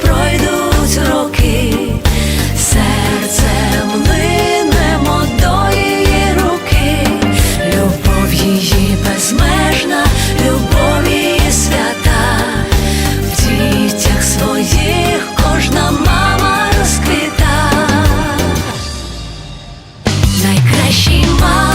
пройдуть роки, серцем линемо до руки, любов її безмежна, любов свята, в дітях своїх кожна мама розквіта, найкращий мама.